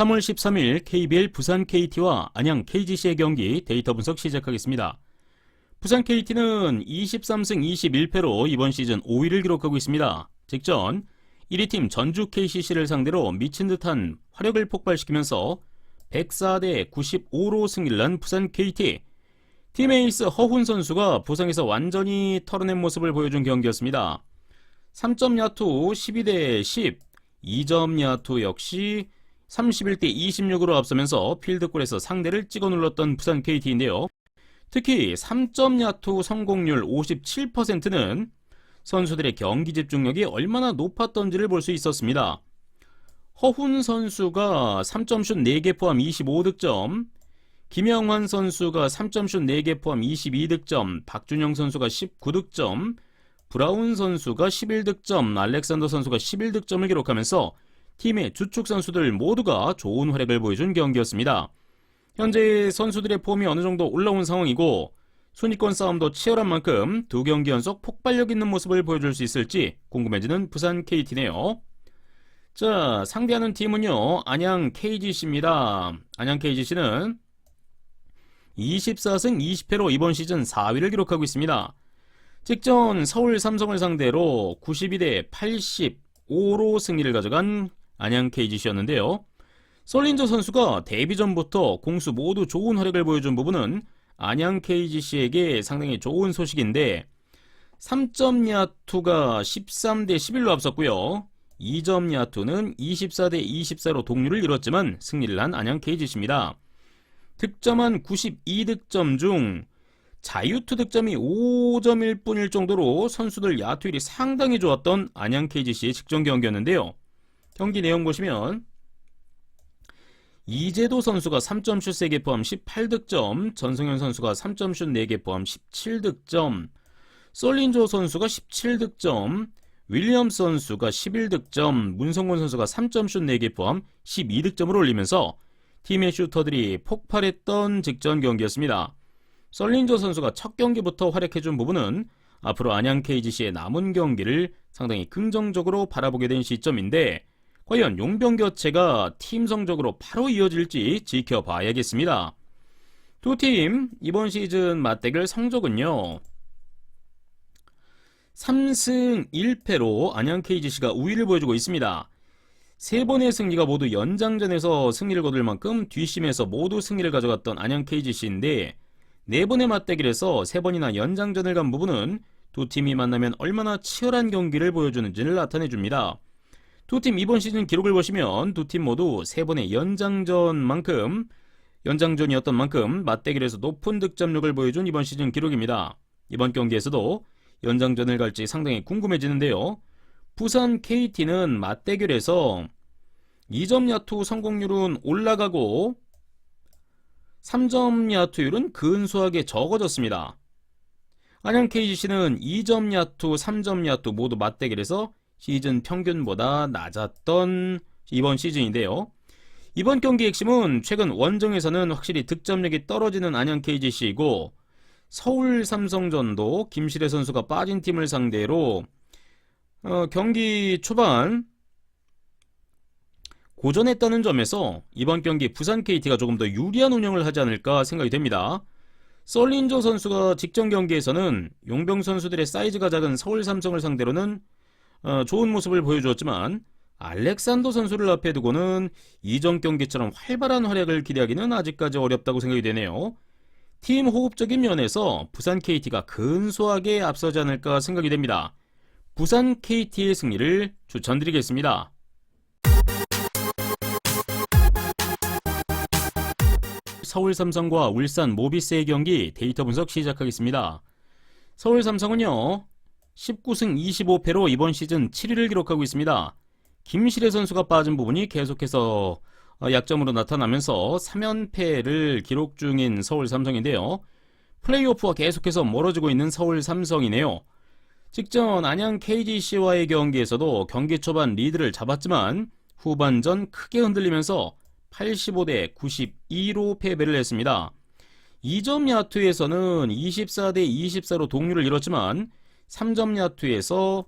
3월 13일 KBL 부산 KT와 안양 KGC의 경기 데이터 분석 시작하겠습니다. 부산 KT는 23승 21패로 이번 시즌 5위를 기록하고 있습니다. 직전 1위 팀 전주 KCC를 상대로 미친 듯한 화력을 폭발시키면서 104대 95로 승리를 한 부산 KT. 팀 에이스 허훈 선수가 부상에서 완전히 털어낸 모습을 보여준 경기였습니다. 3점 야투 12대 10, 2점 야투 역시 31대 26으로 앞서면서 필드골에서 상대를 찍어 눌렀던 부산 KT인데요. 특히 3점 야투 성공률 57%는 선수들의 경기 집중력이 얼마나 높았던지를 볼 수 있었습니다. 허훈 선수가 3점슛 4개 포함 25득점, 김영환 선수가 3점슛 4개 포함 22득점, 박준영 선수가 19득점, 브라운 선수가 11득점, 알렉산더 선수가 11득점을 기록하면서 팀의 주축 선수들 모두가 좋은 활약을 보여준 경기였습니다. 현재 선수들의 폼이 어느 정도 올라온 상황이고 순위권 싸움도 치열한 만큼 두 경기 연속 폭발력 있는 모습을 보여줄 수 있을지 궁금해지는 부산 KT네요. 자, 상대하는 팀은요, 안양 KGC입니다. 안양 KGC는 24승 20패로 이번 시즌 4위를 기록하고 있습니다. 직전 서울 삼성을 상대로 92대 85로 승리를 가져간 안양 KGC였는데요. 솔린저 선수가 데뷔 전부터 공수 모두 좋은 활약을 보여준 부분은 안양 KGC에게 상당히 좋은 소식인데 3점 야투가 13대 11로 앞섰고요. 2점 야투는 24대 24로 동률을 이뤘지만 승리를 한 안양 KGC입니다. 득점한 92득점 중 자유투 득점이 5점일 뿐일 정도로 선수들 야투율이 상당히 좋았던 안양 KGC의 직전 경기였는데요. 경기 내용 보시면 이재도 선수가 3점슛 3개 포함 18득점, 전성현 선수가 3점슛 4개 포함 17득점, 솔린조 선수가 17득점, 윌리엄 선수가 11득점, 문성곤 선수가 3점슛 4개 포함 12득점을 올리면서 팀의 슈터들이 폭발했던 직전 경기였습니다. 썰린조 선수가 첫 경기부터 활약해준 부분은 앞으로 안양 KGC의 남은 경기를 상당히 긍정적으로 바라보게 된 시점인데 과연 용병 교체가 팀 성적으로 바로 이어질지 지켜봐야겠습니다. 두 팀 이번 시즌 맞대결 성적은요. 3승 1패로 안양 KGC가 우위를 보여주고 있습니다. 세 번의 승리가 모두 연장전에서 승리를 거둘 만큼 뒷심에서 모두 승리를 가져갔던 안양 KGC인데 네 번의 맞대결에서 세 번이나 연장전을 간 부분은 두 팀이 만나면 얼마나 치열한 경기를 보여주는지를 나타내 줍니다. 두 팀 이번 시즌 기록을 보시면 두 팀 모두 세 번의 연장전만큼 연장전이었던 만큼 맞대결에서 높은 득점력을 보여준 이번 시즌 기록입니다. 이번 경기에서도 연장전을 갈지 상당히 궁금해지는데요. 부산 KT는 맞대결에서 2점 야투 성공률은 올라가고 3점 야투율은 근소하게 적어졌습니다. 안양 KGC는 2점 야투, 3점 야투 모두 맞대결에서 시즌 평균보다 낮았던 이번 시즌인데요. 이번 경기 핵심은 최근 원정에서는 확실히 득점력이 떨어지는 안양 KGC이고 서울 삼성전도 김실애 선수가 빠진 팀을 상대로 어, 경기 초반 고전했다는 점에서 이번 경기 부산 KT가 조금 더 유리한 운영을 하지 않을까 생각이 됩니다. 썰린조 선수가 직전 경기에서는 용병 선수들의 사이즈가 작은 서울 삼성을 상대로는 어, 좋은 모습을 보여주었지만 알렉산더 선수를 앞에 두고는 이전 경기처럼 활발한 활약을 기대하기는 아직까지 어렵다고 생각이 되네요. 팀 호흡적인 면에서 부산 KT가 근소하게 앞서지 않을까 생각이 됩니다. 부산 KT의 승리를 추천드리겠습니다. 서울 삼성과 울산 모비스의 경기 데이터 분석 시작하겠습니다. 서울 삼성은요, 19승 25패로 이번 시즌 7위를 기록하고 있습니다. 김실애 선수가 빠진 부분이 계속해서 어, 약점으로 나타나면서 3연패를 기록 중인 서울 삼성인데요. 플레이오프와 계속해서 멀어지고 있는 서울 삼성이네요. 직전 안양 KGC와의 경기에서도 경기 초반 리드를 잡았지만 후반전 크게 흔들리면서 85대 92로 패배를 했습니다. 2점 야투에서는 24대 24로 동률을 이뤘지만 3점 야투에서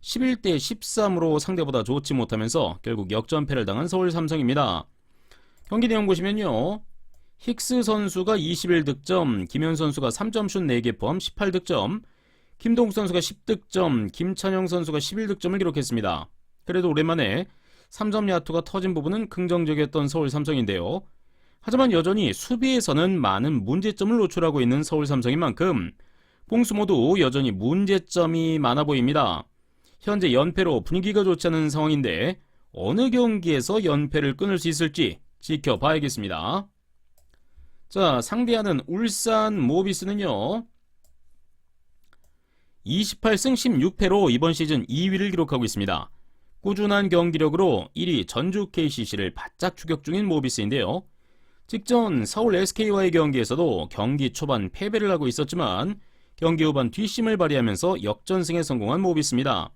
11대 13으로 상대보다 좋지 못하면서 결국 역전패를 당한 서울 삼성입니다. 경기 내용 보시면요. 힉스 선수가 21득점, 김현 선수가 3점슛 4개 포함 18득점, 김동욱 선수가 10득점, 김찬영 선수가 11득점을 기록했습니다. 그래도 오랜만에 3점 야투가 터진 부분은 긍정적이었던 서울 삼성인데요. 하지만 여전히 수비에서는 많은 문제점을 노출하고 있는 서울 삼성인 만큼 봉수 모두 여전히 문제점이 많아 보입니다. 현재 연패로 분위기가 좋지 않은 상황인데 어느 경기에서 연패를 끊을 수 있을지 지켜봐야겠습니다. 자, 상대하는 울산 모비스는요. 28승 16패로 이번 시즌 2위를 기록하고 있습니다. 꾸준한 경기력으로 1위 전주 KCC를 바짝 추격 중인 모비스인데요. 직전 서울 SK와의 경기에서도 경기 초반 패배를 하고 있었지만 경기 후반 뒷심을 발휘하면서 역전승에 성공한 모비스입니다.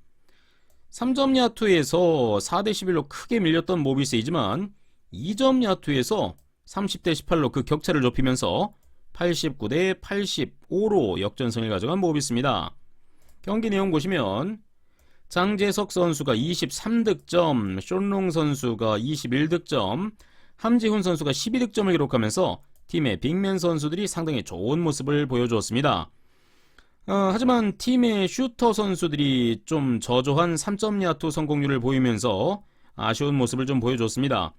3점 야투에서 4대 11로 크게 밀렸던 모비스이지만 2점 야투에서 30대 18로 그 격차를 좁히면서 89대 85로 역전승을 가져간 모비스입니다. 경기 내용 보시면 장재석 선수가 23득점, 쇼롱 선수가 21득점, 함지훈 선수가 12득점을 기록하면서 팀의 빅맨 선수들이 상당히 좋은 모습을 보여주었습니다. 어, 하지만 팀의 슈터 선수들이 좀 저조한 3점 야투 성공률을 보이면서 아쉬운 모습을 좀 보여줬습니다.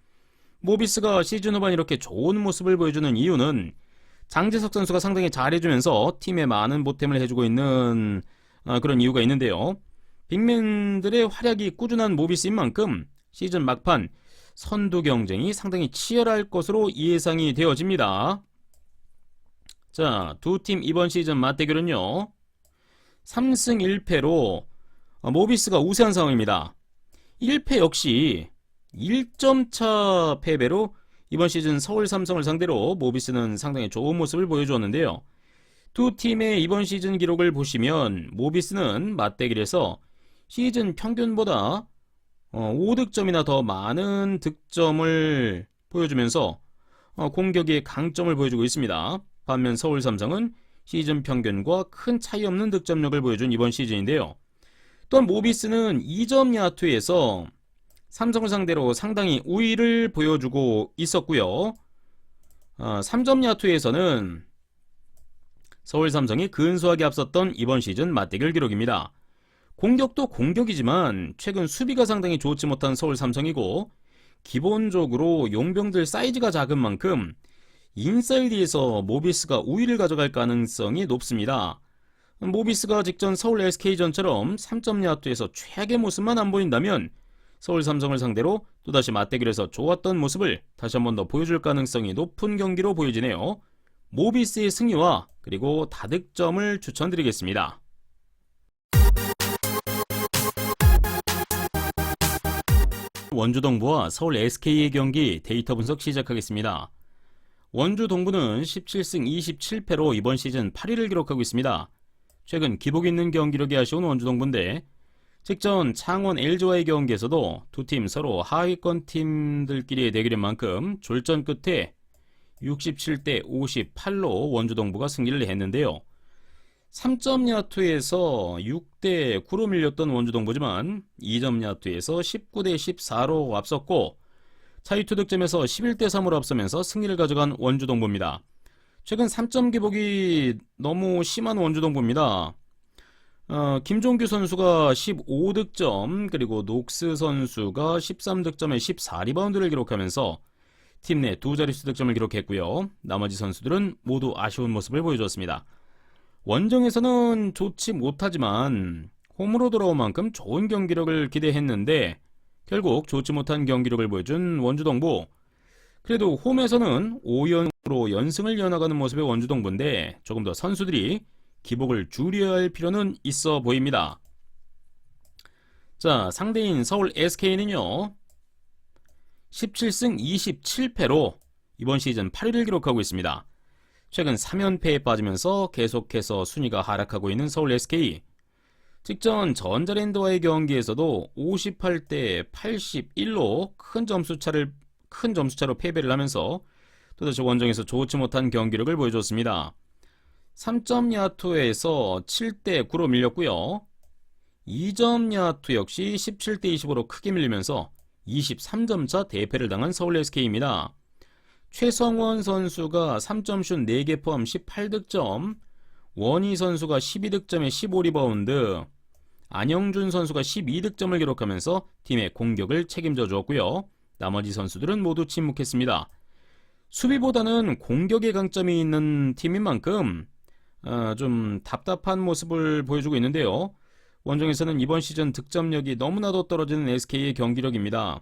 모비스가 시즌 후반 이렇게 좋은 모습을 보여주는 이유는 장재석 선수가 상당히 잘해주면서 팀에 많은 보탬을 해주고 있는 어, 그런 이유가 있는데요. 빅맨들의 활약이 꾸준한 모비스인 만큼 시즌 막판 선두 경쟁이 상당히 치열할 것으로 예상이 되어집니다. 자, 두 팀 이번 시즌 맞대결은요. 3승 1패로 모비스가 우세한 상황입니다. 1패 역시 1점 차 패배로 이번 시즌 서울 삼성을 상대로 모비스는 상당히 좋은 모습을 보여주었는데요. 두 팀의 이번 시즌 기록을 보시면 모비스는 맞대결에서 시즌 평균보다 5득점이나 더 많은 득점을 보여주면서 어, 공격의 강점을 보여주고 있습니다. 반면 서울 삼성은 시즌 평균과 큰 차이 없는 득점력을 보여준 이번 시즌인데요. 또한 모비스는 2점 야투에서 삼성을 상대로 상당히 우위를 보여주고 있었고요. 3점 야투에서는 서울 삼성이 근소하게 앞섰던 이번 시즌 맞대결 기록입니다. 공격도 공격이지만 최근 수비가 상당히 좋지 못한 서울 삼성이고 기본적으로 용병들 사이즈가 작은 만큼 인사이드에서 모비스가 우위를 가져갈 가능성이 높습니다. 모비스가 직전 서울 SK전처럼 3점 야투에서 최악의 모습만 안 보인다면 서울 삼성을 상대로 또다시 맞대결에서 좋았던 모습을 다시 한번 더 보여줄 가능성이 높은 경기로 보여지네요. 모비스의 승리와 그리고 다득점을 추천드리겠습니다. 원주 동부와 서울 SK의 경기 데이터 분석 시작하겠습니다. 원주 동부는 17승 27패로 이번 시즌 8위를 기록하고 있습니다. 최근 기복 있는 경기력이 아쉬운 원주 동부인데 직전 창원 LG와의 경기에서도 두 팀 서로 하위권 팀들끼리의 대결인 만큼 졸전 끝에 67대 58로 원주 동부가 승리를 했는데요. 3점 야투에서 6대 9로 밀렸던 원주 동부지만 2점 야투에서 19대 14로 앞섰고 차이투 득점에서 11대 3으로 앞서면서 승리를 가져간 원주 동부입니다. 최근 3점 기복이 너무 심한 원주 동부입니다. 어, 김종규 선수가 15득점 그리고 녹스 선수가 13득점에 14리바운드를 기록하면서 팀 내 두 자릿수 득점을 기록했고요. 나머지 선수들은 모두 아쉬운 모습을 보여주었습니다. 원정에서는 좋지 못하지만 홈으로 돌아온 만큼 좋은 경기력을 기대했는데 결국 좋지 못한 경기력을 보여준 원주동부 그래도 홈에서는 5연으로 연승을 이어나가는 모습의 원주동부인데 조금 더 선수들이 기복을 줄여야 할 필요는 있어 보입니다. 자 상대인 서울 SK는요 17승 27패로 이번 시즌 8위를 기록하고 있습니다. 최근 3연패에 빠지면서 계속해서 순위가 하락하고 있는 서울 SK. 직전 전자랜드와의 경기에서도 58대 81로 큰 점수차를 큰 점수차로 패배를 하면서 또다시 원정에서 좋지 못한 경기력을 보여줬습니다. 3점 야투에서 7대 9로 밀렸고요. 2점 야투 역시 17대 25로 크게 밀리면서 23점 차 대패를 당한 서울 SK입니다. 최성원 선수가 3점슛 4개 포함 18득점, 원희 선수가 12득점에 15리바운드, 안영준 선수가 12득점을 기록하면서 팀의 공격을 책임져 주었고요. 나머지 선수들은 모두 침묵했습니다. 수비보다는 공격에 강점이 있는 팀인 만큼 어, 좀 답답한 모습을 보여주고 있는데요. 원정에서는 이번 시즌 득점력이 너무나도 떨어지는 SK의 경기력입니다.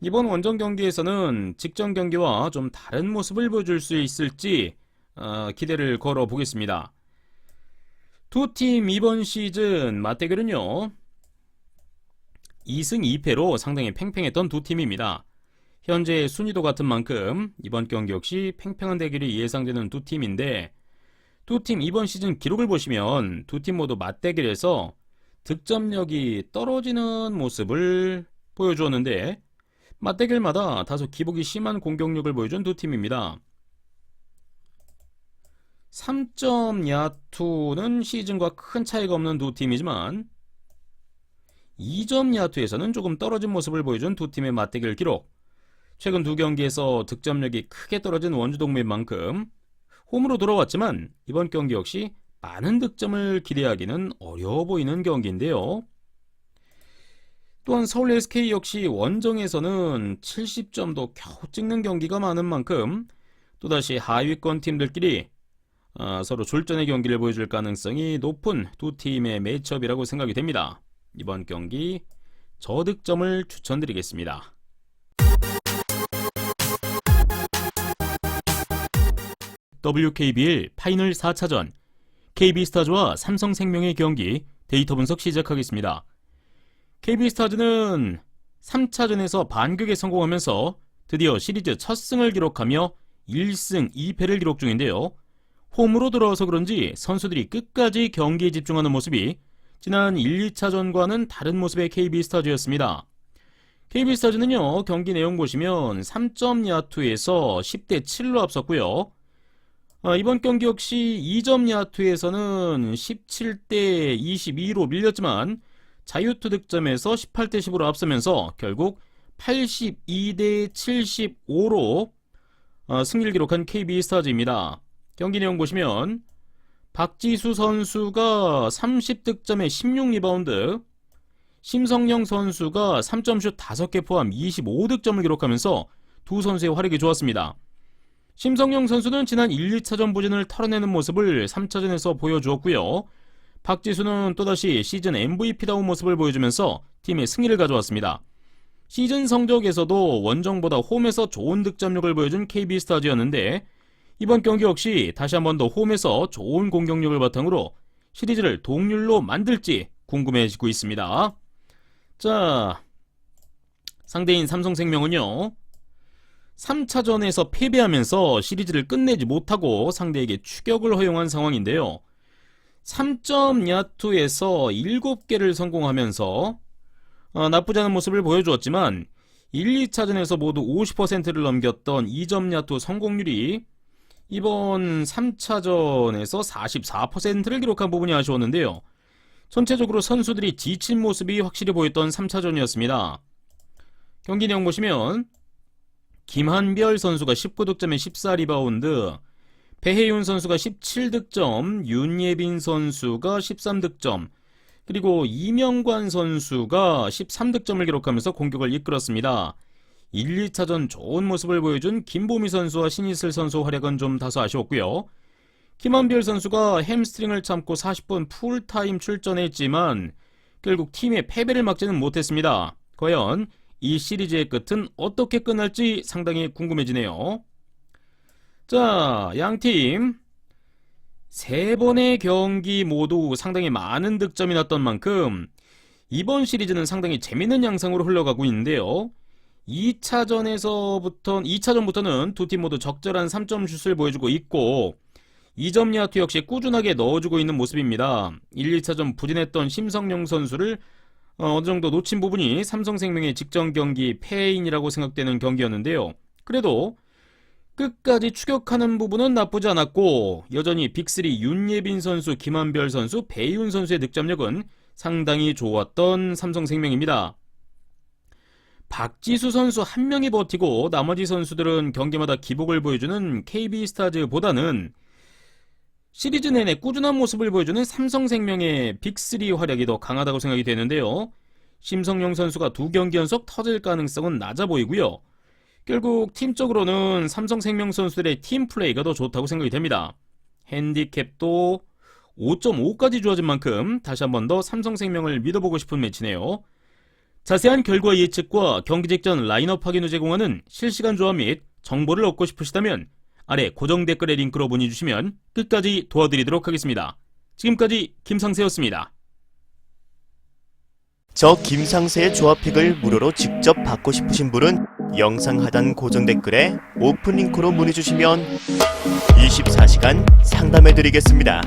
이번 원정 경기에서는 직전 경기와 좀 다른 모습을 보여줄 수 있을지 어, 기대를 걸어 보겠습니다. 두 팀 이번 시즌 맞대결은요. 2승 2패로 상당히 팽팽했던 두 팀입니다. 현재 순위도 같은 만큼 이번 경기 역시 팽팽한 대결이 예상되는 두 팀인데 두 팀 이번 시즌 기록을 보시면 두 팀 모두 맞대결에서 득점력이 떨어지는 모습을 보여주었는데 맞대결마다 다소 기복이 심한 공격력을 보여준 두 팀입니다. 3점 야투는 시즌과 큰 차이가 없는 두 팀이지만 2점 야투에서는 조금 떨어진 모습을 보여준 두 팀의 맞대결 기록. 최근 두 경기에서 득점력이 크게 떨어진 원주 동맹 만큼 홈으로 돌아왔지만 이번 경기 역시 많은 득점을 기대하기는 어려워 보이는 경기인데요. 또한 서울 SK 역시 원정에서는 70점도 겨우 찍는 경기가 많은 만큼 또다시 하위권 팀들끼리 어, 서로 졸전의 경기를 보여줄 가능성이 높은 두 팀의 매첩이라고 생각이 됩니다. 이번 경기 저득점을 추천드리겠습니다. WKBL 파이널 4차전 KB스타즈와 삼성생명의 경기 데이터 분석 시작하겠습니다. KB스타즈는 3차전에서 반격에 성공하면서 드디어 시리즈 첫 승을 기록하며 1승 2패를 기록 중인데요. 홈으로 돌아와서 그런지 선수들이 끝까지 경기에 집중하는 모습이 지난 1, 2차전과는 다른 모습의 KB스타즈였습니다. KB스타즈는요, 경기 내용 보시면 3점 야투에서 10대 7로 앞섰고요. 아, 이번 경기 역시 2점 야투에서는 17대 22로 밀렸지만 자유투 득점에서 18대 10으로 앞서면서 결국 82대 75로 어, 승리를 기록한 KB스타즈입니다. 경기 내용 보시면 박지수 선수가 30득점에 16리바운드, 심성영 선수가 3점슛 5개 포함 25득점을 기록하면서 두 선수의 활약이 좋았습니다. 심성영 선수는 지난 1, 2차전 부진을 털어내는 모습을 3차전에서 보여주었고요. 박지수는 또다시 시즌 MVP다운 모습을 보여주면서 팀의 승리를 가져왔습니다. 시즌 성적에서도 원정보다 홈에서 좋은 득점력을 보여준 KB스타즈였는데 이번 경기 역시 다시 한 번 더 홈에서 좋은 공격력을 바탕으로 시리즈를 동률로 만들지 궁금해지고 있습니다. 자, 상대인 삼성생명은요. 3차전에서 패배하면서 시리즈를 끝내지 못하고 상대에게 추격을 허용한 상황인데요. 3점 야투에서 7개를 성공하면서 어, 나쁘지 않은 모습을 보여주었지만 1, 2차전에서 모두 50%를 넘겼던 2점 야투 성공률이 이번 3차전에서 44%를 기록한 부분이 아쉬웠는데요. 전체적으로 선수들이 지친 모습이 확실히 보였던 3차전이었습니다. 경기 내용 보시면 김한별 선수가 19득점에 14리바운드, 배혜윤 선수가 17득점, 윤예빈 선수가 13득점, 그리고 이명관 선수가 13득점을 기록하면서 공격을 이끌었습니다. 1, 2차전 좋은 모습을 보여준 김보미 선수와 신이슬 선수 활약은 좀 다소 아쉬웠고요. 김한별 선수가 햄스트링을 참고 40분 풀타임 출전했지만 결국 팀의 패배를 막지는 못했습니다. 과연 이 시리즈의 끝은 어떻게 끝날지 상당히 궁금해지네요. 자, 양팀 세 번의 경기 모두 상당히 많은 득점이 났던 만큼 이번 시리즈는 상당히 재밌는 양상으로 흘러가고 있는데요. 2차전에서부터 2차전부터는 두 팀 모두 적절한 3점 슛을 보여주고 있고 2점 야투 역시 꾸준하게 넣어주고 있는 모습입니다. 1, 2차전 부진했던 심성영 선수를 어, 어느 정도 놓친 부분이 삼성생명의 직전 경기 패인이라고 생각되는 경기였는데요. 그래도 끝까지 추격하는 부분은 나쁘지 않았고 여전히 빅3 윤예빈 선수, 김한별 선수, 배윤 선수의 득점력은 상당히 좋았던 삼성생명입니다. 박지수 선수 한 명이 버티고 나머지 선수들은 경기마다 기복을 보여주는 KB스타즈보다는 시리즈 내내 꾸준한 모습을 보여주는 삼성생명의 빅3 활약이 더 강하다고 생각이 되는데요. 심성용 선수가 두 경기 연속 터질 가능성은 낮아 보이고요. 결국 팀적으로는 삼성생명 선수들의 팀 플레이가 더 좋다고 생각이 됩니다. 핸디캡도 5.5까지 주어진 만큼 다시 한 번 더 삼성생명을 믿어보고 싶은 매치네요. 자세한 결과 예측과 경기 직전 라인업 확인을 제공하는 실시간 조합 및 정보를 얻고 싶으시다면 아래 고정 댓글의 링크로 문의 주시면 끝까지 도와드리도록 하겠습니다. 지금까지 김상세였습니다. 저 김상세의 조합픽을 무료로 직접 받고 싶으신 분은 영상 하단 고정 댓글에 오픈 링크로 문의 주시면 24시간 상담해 드리겠습니다.